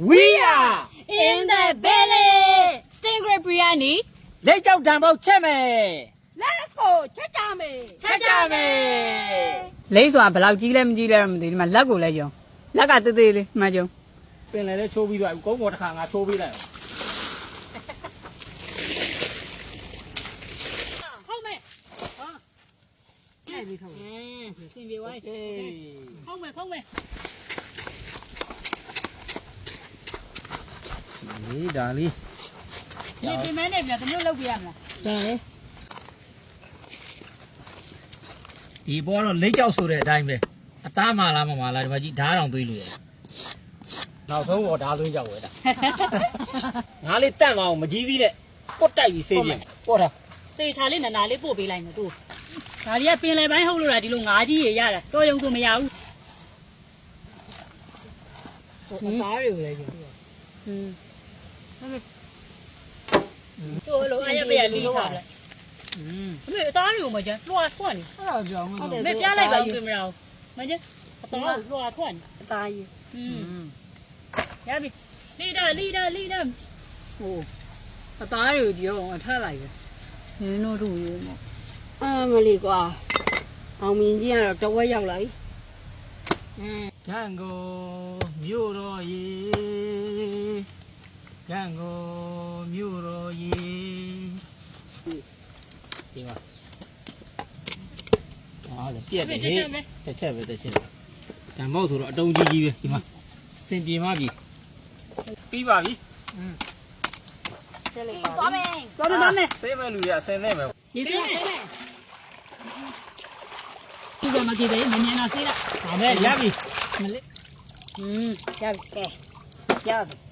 We are in the village Stingray biryani လက်ကြောက်တံပေါက်ချက်မယ် Let's go ချက်ကြမယ်ချက်ကြမယ်လိမ့်ဆိုတာဘယ်လောက်ကြီးလဲမကြီးလဲတော့မသိဘူးဒီမှာလက်ကိုလည်းယုံလက်ကတေးသေးလေးမှန်ကြုံပင်လည်းချိုးပြီးသွားပြီကုန်းပေါ်တစ်ခါငါချိုးပြီးလိုက်ဟုတ်မယ်ဟာအဲ့ဒီထုတ်อืมစင်ပြေဝိုင်းဟုတ်မယ်ဟုတ်မယ် ဒီဒါလေးဒီပြင်မဲနဲ့ပြန်တမျိုးလုပ်ပြရမလားတယ်ဒီဘောတော့လက်ကြောက်ဆိုတဲ့အတိုင်းပဲအသားမာလားမမာလားဒီမှာကြီးဓာတ်တောင်သွေးလို့ရနောက်ဆုံးတော့ဓာတ်သွင်းကြောက်ဝဲတာငါလေးတန့်သွားအောင်မကြီးသေးနဲ့ပုတ်တိုက်ပြီးဆေးပြန်ပေါ့တာတေချာလေးနာနာလေးပို့ပေးလိုက်မယ်သူဒါကြီးကပင်လယ်ပိုင်းဟုတ်လို့လားဒီလိုငါးကြီးရေရတာတော်ရုံဆိုမရဘူးအသားတွေကိုလည်းယုံอืมသူ့လိုအရက် ပြရလေးချလိုက် อืม အမေအသားတွေကိုမကျန်လွှာထွက်နေ အဲ့တော့ကြောင်းဟုတ်တယ် အမေပြလိုက်ပါဦးကင်မရာကိုမကျန်အသားကိုလွှာထွက်နေ အသားကြီး อื อื ม ม ရပြီလီဒါလီဒါလီဒါ ဟိုအသားတွေကိုဒီအောင်အထက်လိုက်ပဲနင်းတို့တို့ရေမော အာမလေးကွာအောင်မြင်ကြီးကတော့တဝက်ရောက်လာပြီ ကံကိုမြို့တော်ရေကံကိုမြို့တော်ရေ ဒီမှာအားလေပြက်တယ်တဟေးချက်ပဲတစ်ချက်ပဲတစ်ချက်ဓမ္မောက်ဆိုတော့အတုံးကြီးကြီးပဲဒီမှာစင်ပြေမပြီပြီးပါပြီသွားမယ်သွားမယ်သွားမယ်ဆေးမဲ့လူတွေအစင်နဲ့ပဲရေးစမ်းမယ်ဒီကမကြည့်ပဲမမြင်တော့ဆေးလိုက်ဒါနဲ့ရပြီမလေးอืมရပြီကဲရပြီ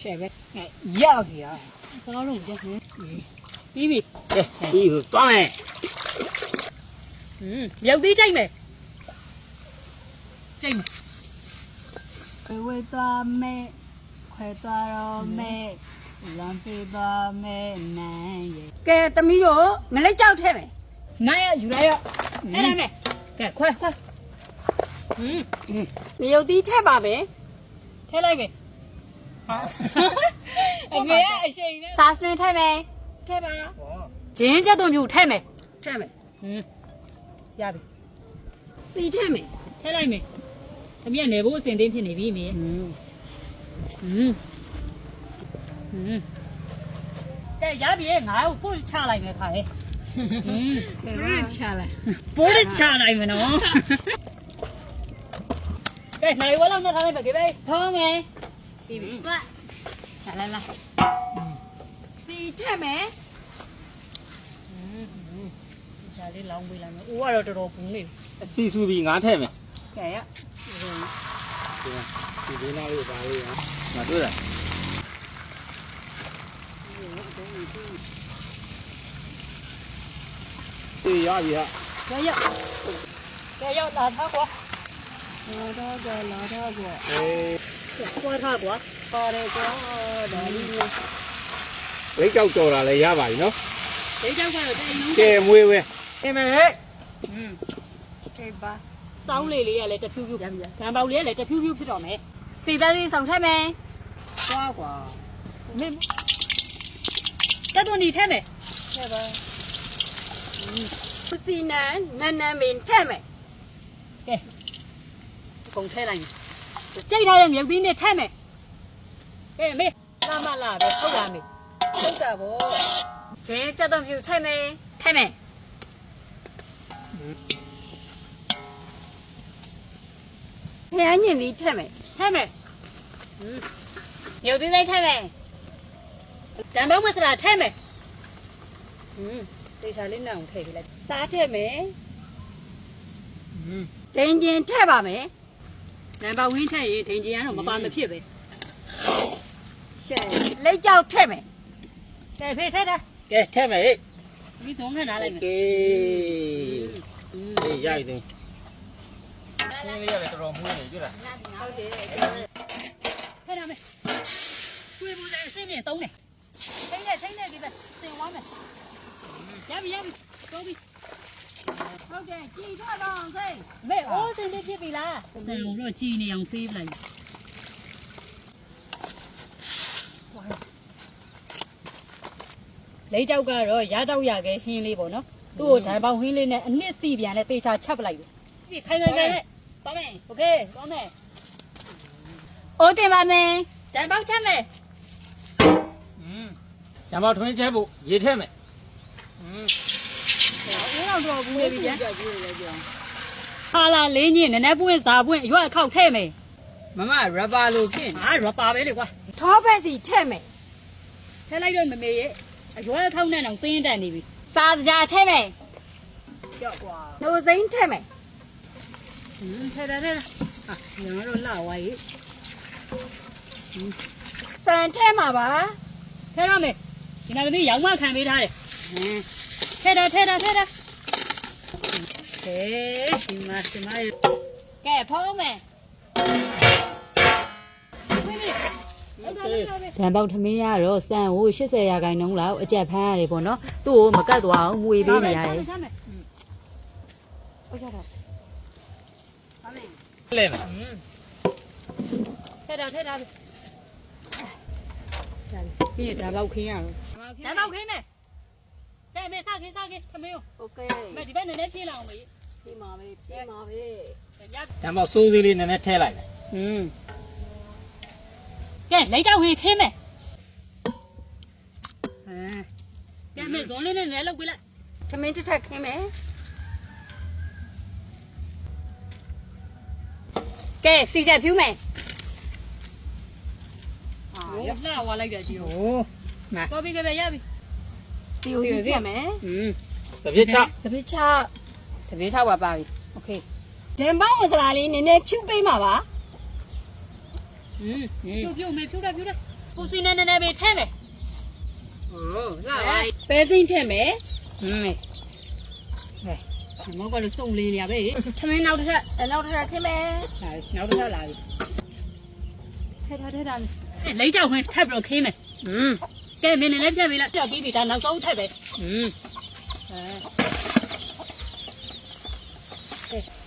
ရှယ်ပဲရပြီဟာကျွန်တော်တို့ကြက်ပြီးပြီပြီးပြီသွားမယ်ဟွန်းမြုပ်သေးကြိုက်မယ်ကြိုက်မယ်ဝေသွားမယ်ခွဲသွားတော့မယ်လမ်းပေးသွားမယ်နိုင်ရယ်ကဲတမီးတို့ငလက်ကြောက်ထဲမယ်နိုင်ရယူလိုက်ရအဲ့ဒါနဲ့ကဲခွဲခွဲဟွန်းမြုပ်သေးထဲပါမယ်ထဲလိုက်မယ် အမေကအရှိန်နဲ့စားစနေထိုင်မယ်ထဲပါဂျင်းချက်တို့မျိုးထဲမယ်ထဲမယ်ဟင်းရပြီစီထဲမယ်ထဲလိုက်မယ်တမီးကနေဖို့အစင်သိမ်းဖြစ်နေပြီမေอืมဟင်းဟင်းတဲ့ရပြီငါ့ကိုပို့ချလိုက်မယ်ခါလေဟင်းရချလာပိုးချလိုက်မယ်နော်ကဲနိုင်ဝလာနဲ့ထားလိုက်ပဲကေပဲထုံးမယ်ပြီးပြီသွားလာလာစီထဲမယ် ရှာလေးလောင်းပေးလိုက်မယ်ဦးကတော့တော်တော်ဘူးလေစီဆူပြီးငါထည့်မယ်ကဲရဒီဒီနာလေးပါလေးဟာငါတွေ့တယ်ဒီရပြီဟာရရကဲရောက်လာထားကွာလာတော့က လာတော့ကအေးကွာထားကွာပါတယ်ကွာဒါလေးမျိုးဝိတ်ကြောက်ကြော်တာလည်းရပါပြီနော်ဒိတ်ကြောက်ကတော့တိတ်လုံးကဲမွေးပဲအင်းမဲဟဲ့อืมခေပါစောင်းလေးလေးကလည်းတဖြူးဖြူးဒံပေါက်လေးကလည်းတဖြူးဖြူးဖြစ်တော့မယ်စီသားစီဆောင်ထိုင်မယ်သွားကွာမင်းတက်တော့နေထဲမယ်ထဲပါစီနန်နန်နန်မင်းထဲမယ်အကုန်ထဲလိုက် ကြိတ်ထားတဲ့မြုပ်သီးနဲ့ထဲမယ်ကဲမေလာမလာပဲဟုတ်လားမေဟုတ်တာဗောဂျင်းချက်တော့ပြူထိုင်မယ်ထဲမယ်ဖျားညင်သီးထဲမယ်ထဲမယ်ရုပ်သေးသေးထိုင်မယ်ဒံပေါက်မစလာထဲမယ်อืมတေချာလေးနဲ့အောင်ထည့်ပေးလိုက်စားထဲမယ်ဒင်းကျင်ထဲပါမယ် ဒံပေါက်ဝင်းထည့်ရင်ဒင်ကြီးကတော့မပါမဖြစ်ပဲရှယ်လက်ကြောက်ထဲမယ်ကဲဖေးထဲတာကဲထည့်မယ်ဟဲ့ဒီစုံခဏလိုက်မယ်ကဲအေးရပြီတင်ဒီလေးရတယ်တော်တော်မွေးနေကြလားဟုတ်တယ်ထဲတာမယ်ကျွေးဖို့လည်းအစင်းနဲ့တုံးတယ်ထိမ့်နေထိမ့်နေဒီပဲစင်ဝမ်းမယ်ရပြီရပြီတော့ပြီ ဟုတ်တယ်ကြည်ထွက်တော့အောင်စိတ် မေအိုးစင်လေးဖြစ်ပြီလားဆန်ကိုတော့ကြည်နေအောင်ဆေးပလိုက်လေးကြောက်ကတော့ရတော့ရခဲ့ဟင်းလေးပေါ့နော်သူ့ကိုဓာတ်ပေါင်းဟင်းလေးနဲ့အနှစ်စီပြန်နဲ့တေချာချက်ပလိုက်ပြီခိုင်ခိုင်ခိုင်နဲ့ ပါမယ် โอเคသွားမယ် အိုးတင်ပါမယ် ဓာတ်ပေါင်းချက်မယ် อืมညမောင်ထွင်းချဲဖို့ရေထက်မယ်อืม ဦးအောင်တော့ဘူးလေပြီဗျာကြည့်ရကြအောင်ဟာလာလေးညင်းနည်းနည်းပွင့်စားပွင့်အရွက်အခောက်ထဲ့မယ်မမရဘာလို့ဖြစ်ဟာရပါပဲလေကွာထောဘက်စီထက်မယ်ထဲလိုက်တော့မမေရဲ့အရွက်အခောက်နဲ့တော့သင်းတက်နေပြီစားကြထဲမယ်ကြောက်ကွာနှုတ်စိမ့်ထက်မယ်ဟင်းထဲတယ်ထဲတယ်ဟာညောတော့လှဝါရေးစံထဲမှာပါထဲတော့မယ်ဒီနေ့သမီးရောင်မခံပေးထားတယ်ဟင်းထဲတယ်ထဲတယ်ထဲတယ် ဟေးဒီမှာဒီမှာရေကဲဖုံးမယ်တန်ပေါက်ထမင်းရတော့စံကို80ရာခိုင်နှုန်းလောက်အကြက်ဖမ်းရတယ်ပေါ့နော်သူ့ကိုမကတ်သွားအောင်မွေပေးနေရတယ်ဟုတ်ကြတော့လဲမယ်ထဲတာထဲတာပြီပြီးဒါလောက်ခင်းရတော့ဒါလောက်ခင်းမယ် တဲ့မေစခင်းစခင်းထမင်းကို โอเค မေဒီဘက်နည်းနည်းပြေးလာအောင်မေ ပြီးပါပြီပြီးပါပြီ ရ ညမောင်စိုးသေးလေးနည်းနည်းထဲလိုက်မယ် อืมကဲလိုက်တော့ဝင်ခင်းမယ်ဟမ်ကဲမေဇွန်လေးနဲ့လည်းလောက်ပြလိုက် ထမင်းတစ်ထက်ခင်းမယ် ကဲစီချက်ဖြူးမယ် ဟာ ရလှဝါလိုက်တယ်ကြီးဟိုပေါ်ပြီးကြပဲရပြီ တီယိုကြီးဖြစ်မယ် อืม သပြစ်ချ တပိချ စပင်းဆောက်ပါပါပြီโอเค ဒန်ပေါင်းမစလာလေးနည်းနည်းဖြူပေးမှာပါ อืมဖြူဖြူမေဖြူတယ်ဖြူတယ်ပူစီနဲ့နည်းနည်းပဲထဲမယ် ဟုတ်လာပါပဲသိမ့်ထက်မယ် อืมမောကလည်းစုံလေးနေရပဲ ထမင်းနောက်တစ်ထက်နောက်တစ်ထက်ခင်းမယ် ဟာနောက်တစ်ခါလာပြီထဲထားထဲထားအဲလိမ့်ကြောက်ခွင်းထပ်ပြီးတော့ခင်းမယ် อืม ကဲမင်းလည်းဖြတ်ပြီးလားဖြတ်ပြီးပြီဒါနောက်ဆုံးထပ်ပဲอืม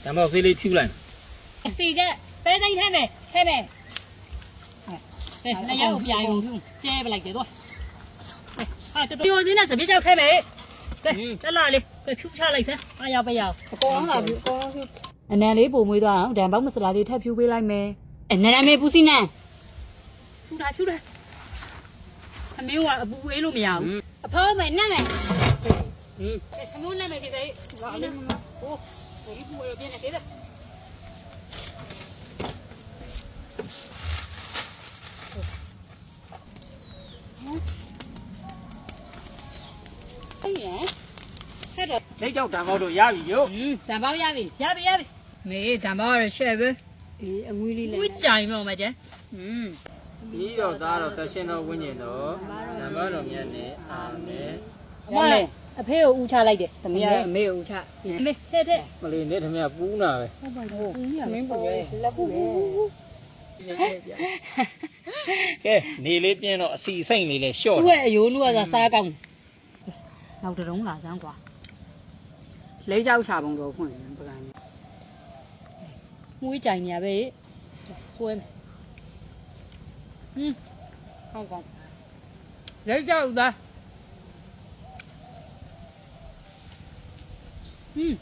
ညမောင်သေးလေးဖြူလိုက်မယ်စီချက်ပဲစိမ့်ထဲမယ်ထဲမယ်ကဲနှစ်ယောက်ပြိုင်အောင်ကျဲပလိုက်တယ်တော့ဟာတော်တော်စင်းနဲ့စပစ်ကြောက်ထဲမယ်ကဲတက်လာလေကဲဖြူချလိုက်စမ်းအားရပါရအောင်အကုန်လုံးလာပြီအကုန်လုံးဖြူအနံလေးပုံမွေးသွားအောင်ဒံပေါက်မစလာလေးထပ်ဖြူပေးလိုက်မယ်အနန္ဒမေပူစီနန်ဖြူတာဖြူတာ ခမင်းကအပူအေးလို့မရဘူးအဖိုးမယ်နဲ့မယ်ဟင်းခမင်းနဲ့မယ်ကြည့်စေဟာလေဟိုဒီပူရပြင်းနေသေးတယ်အေးရဟဲ့တော့လက်ကြောက်တံပေါက်တို့ရပြီရုပ်ဟင်းတံပေါက်ရပြီရပြီရပြီမေးတံပေါက်ရရှဲ့ပဲအေးအငွေးလေးလဲငွေးကြိုင်တော့မှာကျန်ဟင်း ပြီးတော့သားတော့တရှင်တော်ဝိညာဉ်တော်ဓမ္မတော်မြတ်နဲ့အာမင်မလေးအဖေကိုဦးချလိုက်တယ်သမီးကအမေကိုချအမေထဲထဲမလေးနဲ့ထမပူးနာပဲမင်းပူပဲလက်ပူပဲကဲနေလေးပြင်းတော့အစီစိတ်လေးလဲလျှော့သူ့တယ်ရဲ့အယိုးနုကစားကောင်းနောက်တုံးလာစမ်းကွာလေးကြောက်ချပုံတော့ဖွင့်ပကံနဲ့မွေးကြိုင်နေရပဲဆွဲမယ် ဟင်းကောင်းကောင်းလေးကြောက်သားဟင်း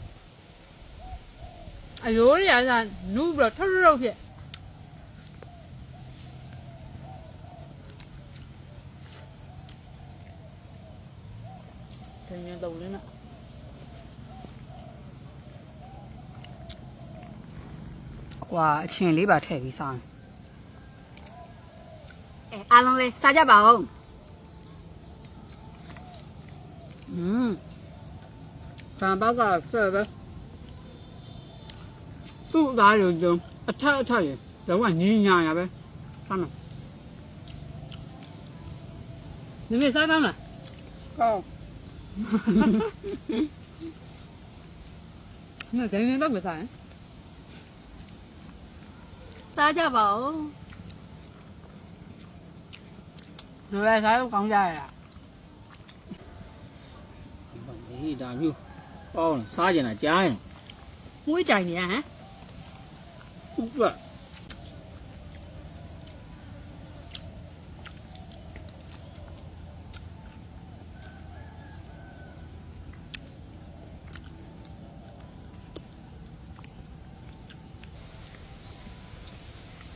အယိုးရရနူးပြီးတော့ထွတ်ထွတ်ဖြစ်ဒင်းနေတော့လင်းနာကွာအချင်းလေးပါထည့်ပြီးစား အဲအားလုံးလေးစားကြပါဦးอืมကံပေါက်ကဆွဲပဲသူ့သားရုံကျုံအထက်အထက်ရတော့ကညင်ညာရပဲစားမယ်မမေစားကောင်းလားကောင်းမဒင်းနေတော့မစားရင် စားကြပါဦး လူလည်းစားလို့ကောင်းကြရလားဒီဒါမျိုးကောင်းစားကျင်တာကြားရင်မွေးကြိုင်နေရဟမ်ဥပ္ပ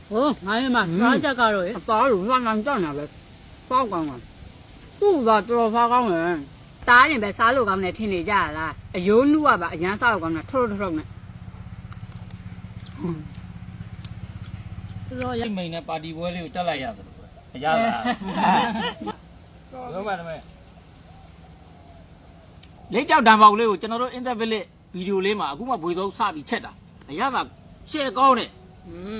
ဟိုငါလည်းမစားချက်ကတော့ရေအသားလိုလမ်းလမ်းကြောက်နေပဲ စောက်ကောင်းတာသူ့သာတော်စားကောင်းတယ်တားရင်ပဲစားလို့ကောင်းတယ်ထင်နေကြရလားအယိုးနှုတ်ကပါအရန်စားလို့ကောင်းတယ်ထုတ်ထုတ်ထုတ်နဲ့တော်တော်ရဒီမိန်နဲ့ပါတီပွဲလေးကိုတက်လိုက်ရသလိုပဲအရသာဘယ်မှာလဲလေးကြောက်တံပေါက်လေးကိုကျွန်တော်တို့ interview ဗီဒီယိုလေးမှာအခုမှဘွေဆုံးစပြီးချက်တာအရသာရှယ်ကောင်းတယ်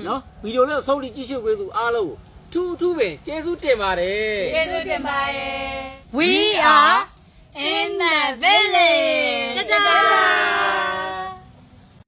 နော်ဗီဒီယိုလေးကိုဆုံးဖြတ်ကြည့်ရှုပေးသူအားလုံးကို ထူးထူးပဲကျေးဇူးတင်ပါတယ်ကျေးဇူးတင်ပါတယ် We are in the village တတာ